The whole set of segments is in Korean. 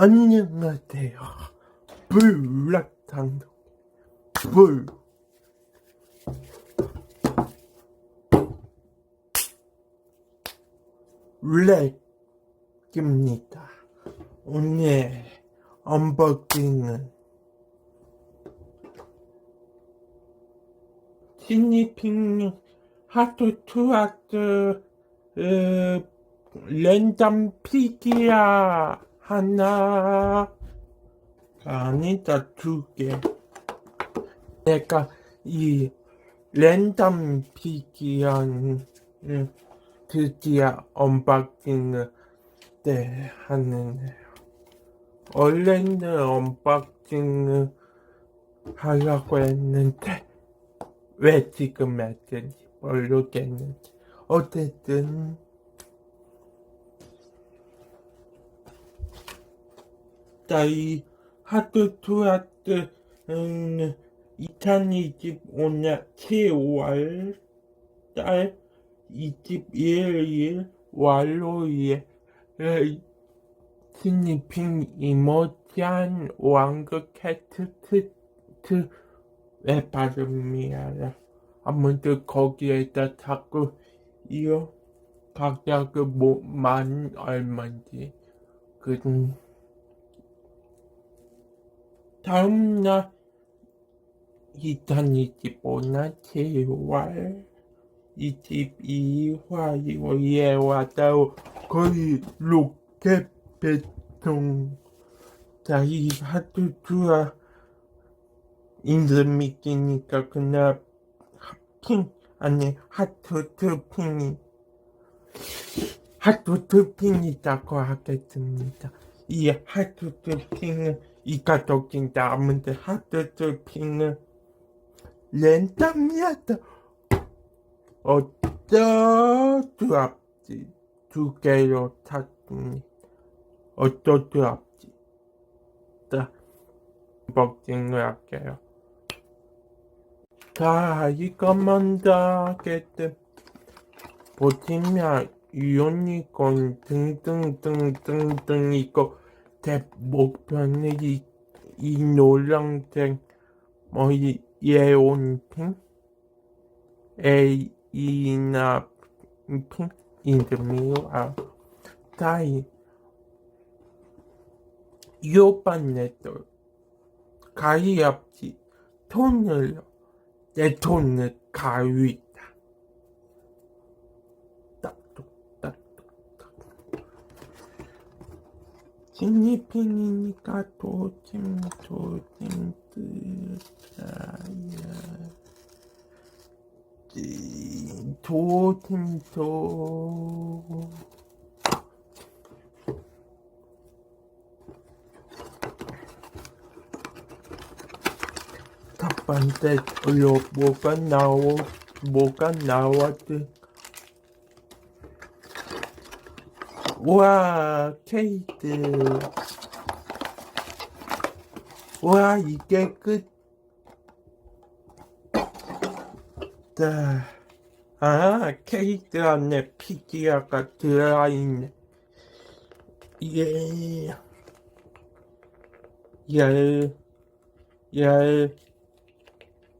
안녕하세요. 불락탕도 불. 렉입니다. 오늘 언박싱은 시니핑 하트 투 하트 어, 랜덤 피기야 하나가 아니다 두 개. 내가 이 랜덤 피기어는 드디어 언박싱을 때 하는데요. 원래는 언박싱을 하려고 했는데 왜 지금 했는지 모르겠는데 어쨌든 자이 하트 투 하트 음, 2025년 10월 달 21일 월요일에 스니핑 이모티한 왕극 캐트트트 왜 발음이 알아 아무튼 거기에다 자꾸 이어 가격을 뭐만 얼마인지. 그 다음날 2025년 7월 22일 화요일에 왔다고 거의 로켓 배송 자이 하트 투어 이름이 끼니까 그날 핑 아니 하트 투핑이 하트 투핑이라고 하겠습니다. 이 하트 투핑은 이 가족인데 아무튼 하트 투핑은 랜덤이었다 수 없지? 두 개로 탔습니다. 어쩔 수 없지? 자 복싱을 할게요. 자 이거 먼저 하겠다 보시면 유니콘 등등등등등 이거 제 목표는 이, 이 노란색 뭐이 예온핑 에이나 핑 이름이요. 아 다이 요반네도 가위 없지 돈을 내 돈을 가위 진리핑이니까 도찜 도찜 뜨자야 도팀도. 첫 번째 로 뭐가 나오 뭐가 나왔지 와 케이트 와 이게 끝. 자, 아, 케이크 안에 피기아가 들어있네. 예, 열, 열,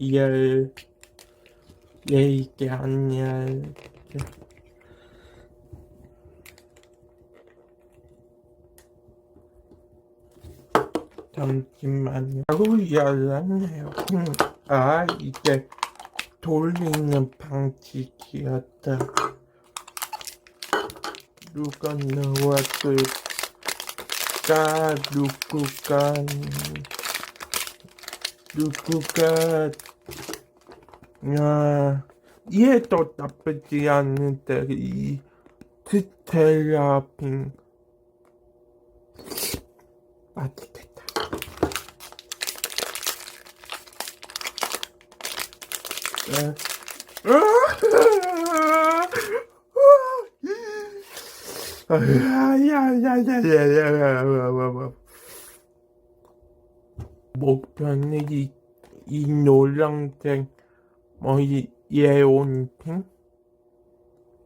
열, 예, 이게 아니 잠시만요. 아우, 열었네요. 음, 아, 이게 돌리는 방식이었다. 누가 나왔을까? 누구가, 누구가, 야, 얘도 나쁘지 않은데, 이, 스텔라핑. 맛있 목표는 이, 이 노란색 뭐이 예온핑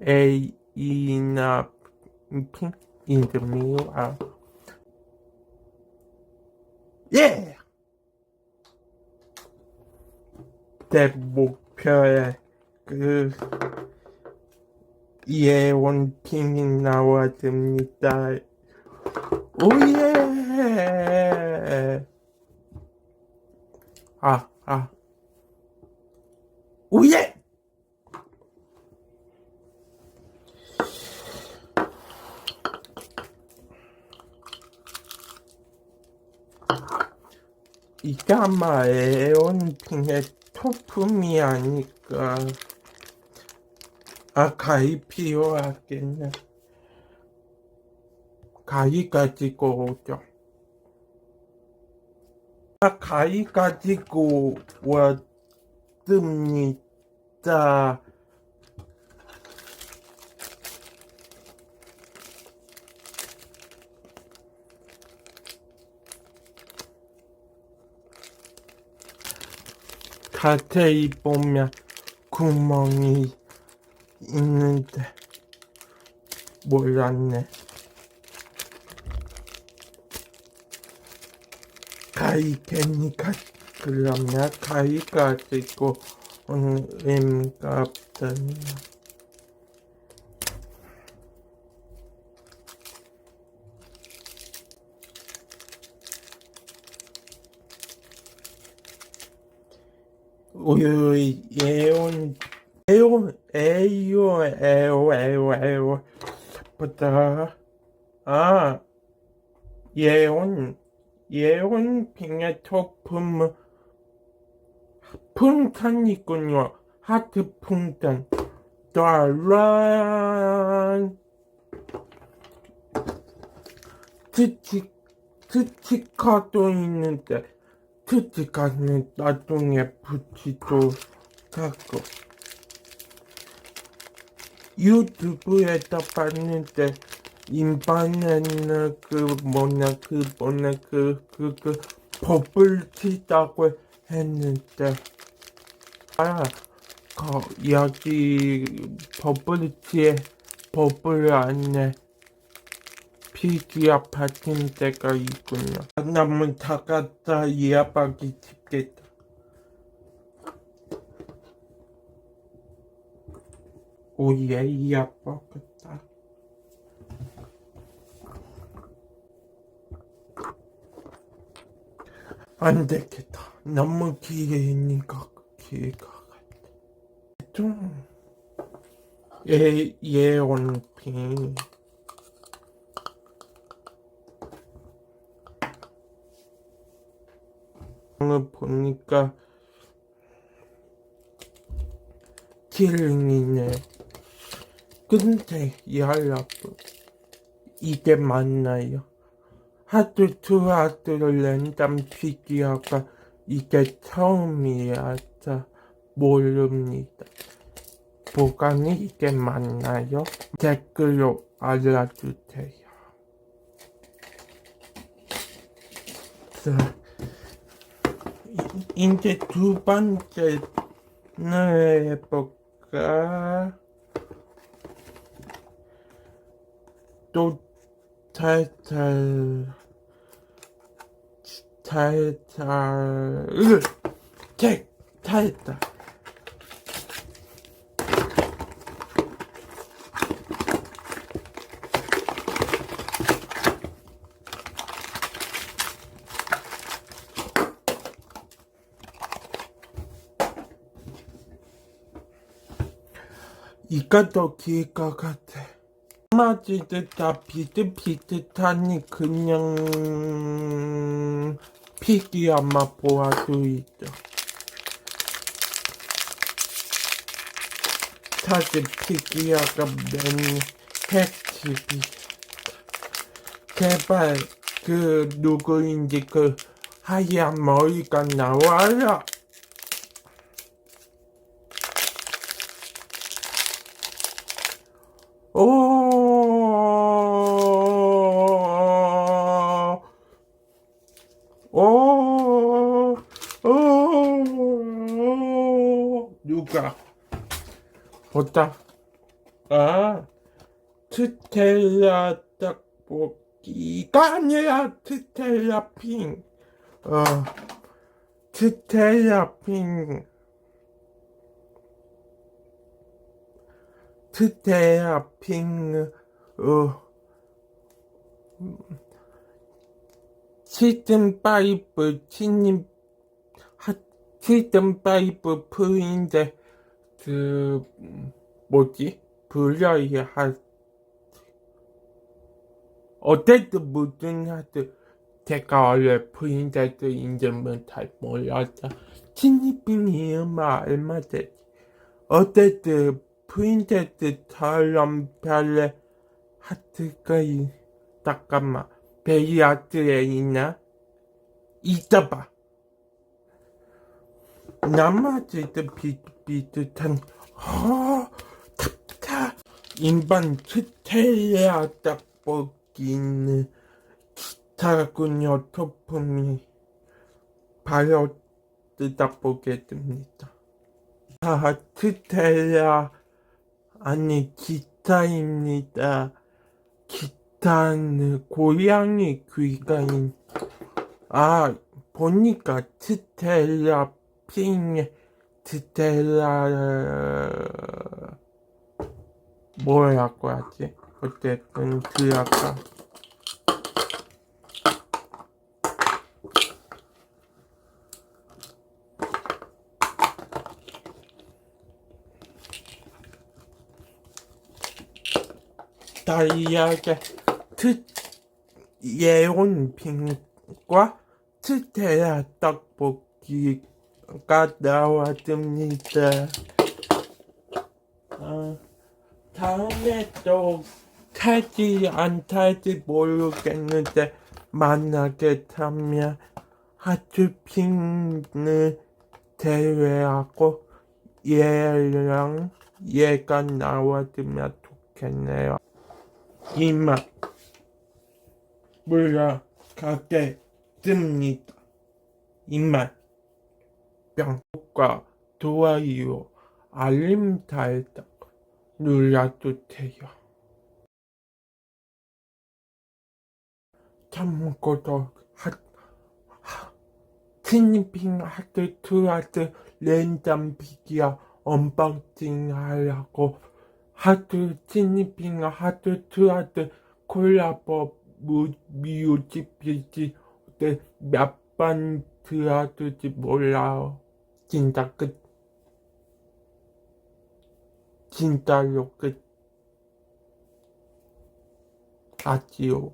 에이나 핑 이름이요 아 예! 내목 표에 그 예원핑이 나와줍니다. 오예! 아, 아. 오예! 이게 아마 에 온핑의 토품이 아닐까. 아, 가위 필요하겠네. 가위 가지고 오죠. 아, 가위 가지고 왔습니다. 자세히 보면 구멍이 있는데 몰랐네. 가위 괜히 가 그러면 가지고 오는 의미가 없잖아. 예온 에온 에요 에오 에오 에오. 보다 아 예온 예온 빙의 토품 풍탄이군요. 하트 풍탄. 따란. 스티 스티커도 있는데 스티커는 나중에 붙이도 하고. 유튜브에다 봤는데 인반에는 그 뭐냐 그 뭐냐 그 그 그 버블 티다고 했는데. 아 거, 여기 버블티에 버블 안에 피기아 받은 데가 있군요. 남은 다 갖다 이야박이 집겠다. 오예 이야박겠다. 안 되겠다. 너무 기니까 기가 같아. 좀 예, 예원핑. 보니까 킬링이네. 근데 여러분 이게 맞나요? 하드 투 하드 랜덤 피기어가 이게 처음이어서 모릅니다. 보관이 이게 맞나요? 댓글로 알려주세요. 자, 이- 이제 두 번째는 해볼까? 또 살살 살살 으! 책! 잘 이가 더 길 것 같아 마지들 다 비슷비슷하니 그냥 피기야만 보아도 있죠. 사실 피기야가 맨 핵집이 제발 그 누구인지 그 하얀 머리가 나와요. 오, 오, 오, 누가? 보다. 아, 스텔라 떡볶이가 아니라 스텔라 핑. 어, 스테라핑, 스테라핑, 어, 시즌 파이브 신입 하 시즌 파이브 프인데 그 음, 뭐지? 불려야 할 어쨌든 무슨 하든 제가 원래 프린세스인지는 잘 몰라서 신입빙이 얼마 되지? 어쨌든 프린세스처럼 별의 하트가 있 잠깐만 베리아트에 있나? 있어봐. 나머지도 비슷 비슷한 어 탑타 인반 스텔레아 떡볶이는 기타군요 토품이 바로 뜯어보겠습니다. 아 스텔레아 아니 기타입니다. 기타는 고양이 귀가인. 아 보니까 스텔라 핑 스텔라 뭐라고 하지? 어쨌든 그 아까 다이아게 트 예온핑과 스테라 떡볶이 가 나왔습니다. 어, 다음에 또 탈지 안 탈지 모르겠는데 만나게 되면 하트핑을 대회하고 얘랑 얘가 나와주면 좋겠네요. 이만 물러가겠습니다. 이만 명과 좋아요 알림 달짝 눌러주세요. 하, 티니핑 하트 투하트 랜덤 피기어 언박싱 하려고 하트 티니핑 하트 투하트 콜라보 무, 뮤직비디 몇번 들어둘지 몰라요. 진짜 끝. 진짜로 끝. 아지요.